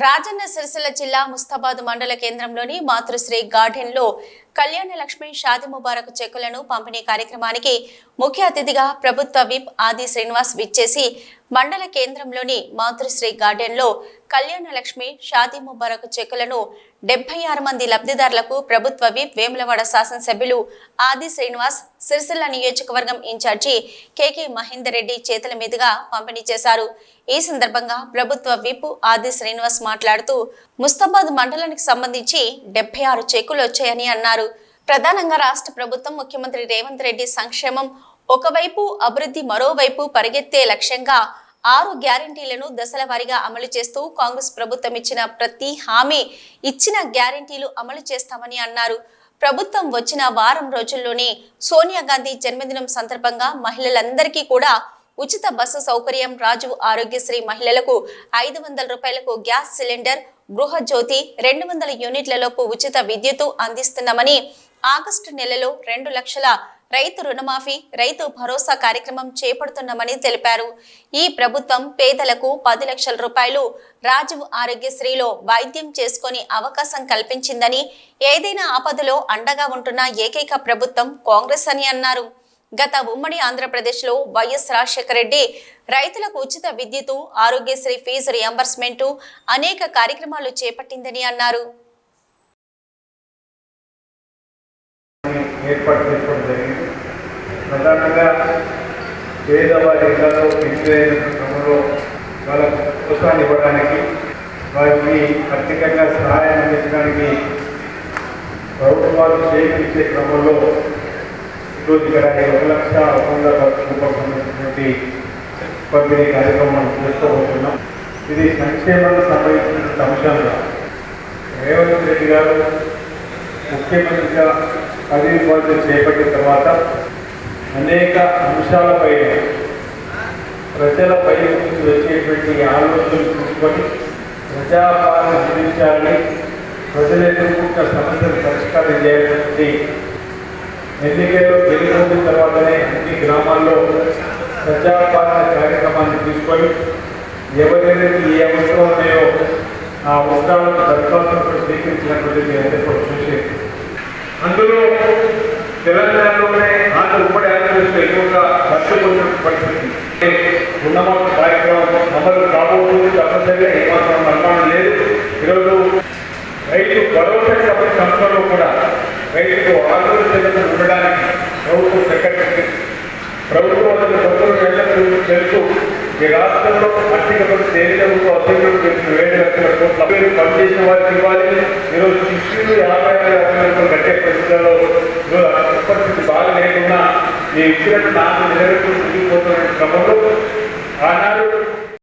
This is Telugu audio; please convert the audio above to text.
రాజన్న సిరిసిల్ల జిల్లా ముస్తాబాద్ మండల కేంద్రంలోని మాతృశ్రీ గార్డెన్లో కళ్యాణ లక్ష్మి షాది ముబారక్ చెక్కులను పంపిణీ కార్యక్రమానికి ముఖ్య అతిథిగా ప్రభుత్వ విప్ ఆది శ్రీనివాస్ విచ్చేసి మండల కేంద్రంలోని మాతృశ్రీ గార్డెన్లో కళ్యాణ లక్ష్మి షాది ముబారక్ చెక్కులను డెబ్బై ఆరు మంది లబ్ధిదారులకు ప్రభుత్వ విప్ వేములవాడ శాసనసభ్యులు ఆది శ్రీనివాస్ సిరిసిల్ల నియోజకవర్గం ఇన్ఛార్జి కెకే మహేందర్ రెడ్డి చేతుల మీదుగా పంపిణీ చేశారు. ఈ సందర్భంగా ప్రభుత్వ విప్ ఆది శ్రీనివాస్ మాట్లాడుతూ ముస్తాబాద్ మండలానికి సంబంధించి డెబ్బై ఆరు చెక్కులు వచ్చాయని అన్నారు. ప్రధానంగా రాష్ట్ర ప్రభుత్వం ముఖ్యమంత్రి రేవంత్ రెడ్డి సంక్షేమం ఒకవైపు అభివృద్ధి మరోవైపు పరిగెత్తే లక్ష్యంగా ఆరు గ్యారంటీలను దశల వారీగా అమలు చేస్తూ కాంగ్రెస్ ప్రభుత్వం ఇచ్చిన ప్రతి హామీ ఇచ్చిన గ్యారంటీలు అమలు చేస్తామని అన్నారు. ప్రభుత్వం వచ్చిన వారం రోజుల్లోనే సోనియా గాంధీ జన్మదినం సందర్భంగా మహిళలందరికీ కూడా ఉచిత బస్సు సౌకర్యం రాజు ఆరోగ్యశ్రీ మహిళలకు ఐదు వందల రూపాయలకు గ్యాస్ సిలిండర్ గృహజ్యోతి రెండు వందల యూనిట్లలోపు ఉచిత విద్యుత్తు అందిస్తున్నామని ఆగస్టు నెలలో రెండు లక్షల రైతు రుణమాఫీ రైతు భరోసా కార్యక్రమం చేపడుతున్నామని తెలిపారు. ఈ ప్రభుత్వం పేదలకు పది లక్షల రూపాయలు రాజీవ్ ఆరోగ్యశ్రీలో వైద్యం చేసుకొని అవకాశం కల్పించిందని ఏదైనా ఆపదలో అండగా ఉంటున్న ఏకైక ప్రభుత్వం కాంగ్రెస్ అని అన్నారు. గత ఉమ్మడి ఆంధ్రప్రదేశ్లో వైఎస్ రాజశేఖర రెడ్డి రైతులకు ఉచిత విద్యుత్ ఆరోగ్యశ్రీ ఫీజు రియంబర్స్మెంట్ అనేక కార్యక్రమాలు చేపట్టిందని అన్నారు. ఏర్పాటు చేసుకోవడం జరిగింది. ప్రధానంగా పేదవారి ఇళ్ళలో పెంచైన క్రమంలో వాళ్ళ ప్రోత్సాహాన్ని ఇవ్వడానికి వారికి ఆర్థికంగా సహాయం అందించడానికి ప్రభుత్వాలు చేయించే క్రమంలో ఈరోజు ఇక్కడ ఒక లక్ష ఒక వందల సంబంధించినటువంటి పంపిణీ కార్యక్రమం చేసుకోబోతున్నాం. ఇది సంక్షేమానికి సంబంధించిన అంశంగా రేవంత్ రెడ్డి గారు ముఖ్యమంత్రిగా పదవి బాధ్యత చేపట్టిన తర్వాత అనేక అంశాలపై ప్రజలపై నుంచి వచ్చేటువంటి ఆలోచనలు తీసుకొని ప్రజాపాలన అందించాలని ప్రజల ఎదుర్కొంటున్న సమస్యలు పరిష్కారం చేయాలని ఎన్నికల్లో గెలుపొందిన తర్వాతనే అన్ని గ్రామాల్లో ప్రజాపాలన కార్యక్రమాన్ని తీసుకొని ఎవరెవరికి ఏ అవసరం ఉన్నాయో ఆ అవసరాలను దరఖాస్తులు స్వీకరించినటువంటి మీ అందరికీ చూసేది అందులో తెలంగాణలోనే ఆంధ్ర ఉమ్మడి ఆంధ్రప్రదేశ్ ఎక్కువగా నష్టపోయిన పరిస్థితి. ఉన్నమాట కార్యక్రమం అమలు కాబోతుంది తప్పనిసరిగా ఏమాత్రం అనుమానం లేదు. ఈరోజు రైతు భరోసా సభ్యుల సంస్థలో కూడా రైతుకు ఆందోళన ఉండడానికి ప్రభుత్వం చక్కటి ప్రభుత్వం అతని భద్రులు తెలుసు ఈ రాష్ట్రంలో ఆర్థిక పరిస్థితి ఏదైతే చేసిన ఏడు లక్షల కోట్ల పేరు పనిచేసిన వారికి ఇవ్వాలి ఈరోజు శిష్యులు యాభై ఐదు అసెంబ్లీలో కట్టే పరిస్థితుల్లో ఈరోజు పరిస్థితి బాగా లేకుండా ఈ ఇచ్చినట్టు నాకు నిలబెట్టుకు తిరిగిపోతున్న క్రమంలో ఆనాడు